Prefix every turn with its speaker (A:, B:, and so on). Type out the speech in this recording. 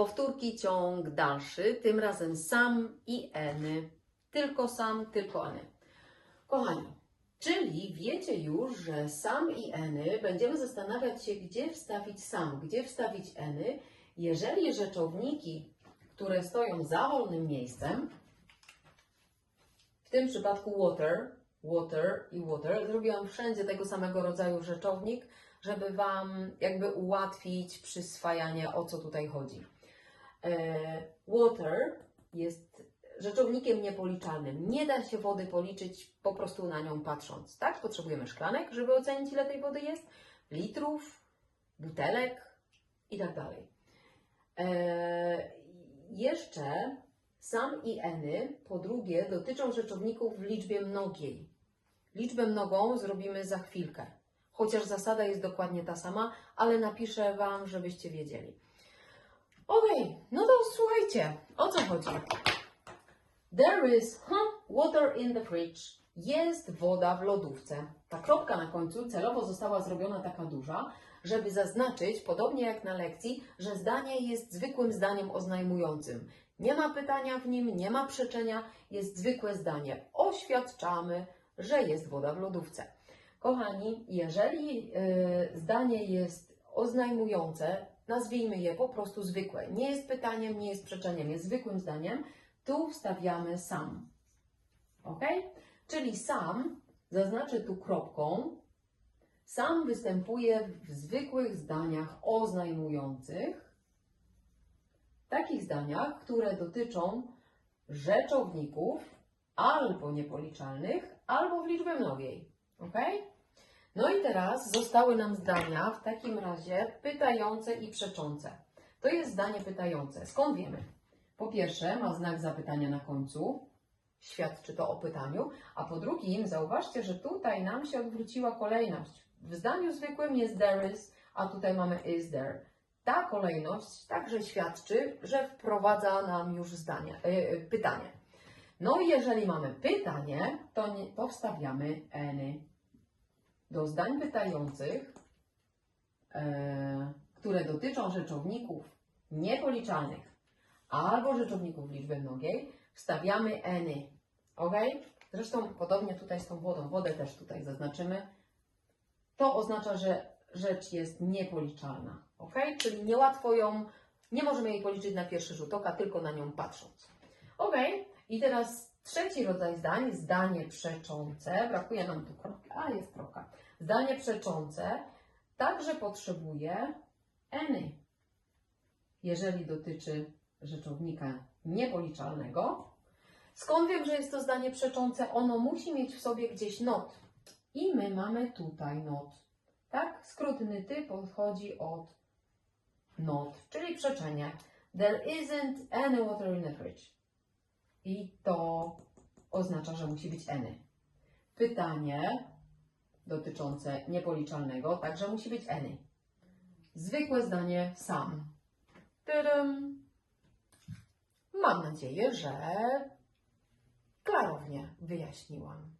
A: Powtórki, ciąg dalszy, tym razem sam i eny. Tylko sam, tylko eny. Kochani, czyli wiecie już, że sam i eny będziemy zastanawiać się, gdzie wstawić sam, gdzie wstawić eny, jeżeli rzeczowniki, które stoją za wolnym miejscem, w tym przypadku water, water i water, zrobiłam wszędzie tego samego rodzaju rzeczownik, żeby Wam jakby ułatwić przyswajanie, o co tutaj chodzi. E, Water jest rzeczownikiem niepoliczalnym. Nie da się wody policzyć po prostu na nią patrząc. Tak? Potrzebujemy szklanek, żeby ocenić, ile tej wody jest, litrów, butelek i tak dalej. E, Jeszcze sam i eny, po drugie, dotyczą rzeczowników w liczbie mnogiej. Liczbę mnogą zrobimy za chwilkę. Chociaż zasada jest dokładnie ta sama, ale napiszę Wam, żebyście wiedzieli. Okej, no to słuchajcie, o co chodzi? There is huh, water in the fridge. Jest woda w lodówce. Ta kropka na końcu celowo została zrobiona taka duża, żeby zaznaczyć, podobnie jak na lekcji, że zdanie jest zwykłym zdaniem oznajmującym. Nie ma pytania w nim, nie ma przeczenia, jest zwykłe zdanie. Oświadczamy, że jest woda w lodówce. Kochani, jeżeli y, zdanie jest oznajmujące, nazwijmy je po prostu zwykłe. Nie jest pytaniem, nie jest przeczeniem, jest zwykłym zdaniem. Tu wstawiamy sam. Ok? Czyli sam, zaznaczę tu kropką, sam występuje w zwykłych zdaniach oznajmujących, takich zdaniach, które dotyczą rzeczowników albo niepoliczalnych, albo w liczbie mnogiej. Ok? No i teraz zostały nam zdania w takim razie pytające i przeczące. To jest zdanie pytające. Skąd wiemy? Po pierwsze, ma znak zapytania na końcu, świadczy to o pytaniu, a po drugim, zauważcie, że tutaj nam się odwróciła kolejność. W zdaniu zwykłym jest there is, a tutaj mamy is there. Ta kolejność także świadczy, że wprowadza nam już zdanie, yy, pytanie. No i jeżeli mamy pytanie, to, nie, to wstawiamy any. Do zdań pytających, e, które dotyczą rzeczowników niepoliczalnych albo rzeczowników w liczbie mnogiej, wstawiamy any. Ok? Zresztą podobnie tutaj z tą wodą. Wodę też tutaj zaznaczymy. To oznacza, że rzecz jest niepoliczalna. Ok? Czyli niełatwo ją, nie możemy jej policzyć na pierwszy rzut oka, tylko na nią patrząc. Ok? I teraz trzeci rodzaj zdań, zdanie przeczące. Brakuje nam tu kropki, a jest kropka. Zdanie przeczące także potrzebuje any. Jeżeli dotyczy rzeczownika niepoliczalnego. Skąd wiem, że jest to zdanie przeczące? Ono musi mieć w sobie gdzieś not. I my mamy tutaj not. Tak? Skrót nyty pochodzi od not, czyli przeczenie. There isn't any water in the fridge. I to oznacza, że musi być any. Pytanie dotyczące niepoliczalnego także musi być any. Zwykłe zdanie sam. Tadam. Mam nadzieję, że klarownie wyjaśniłam.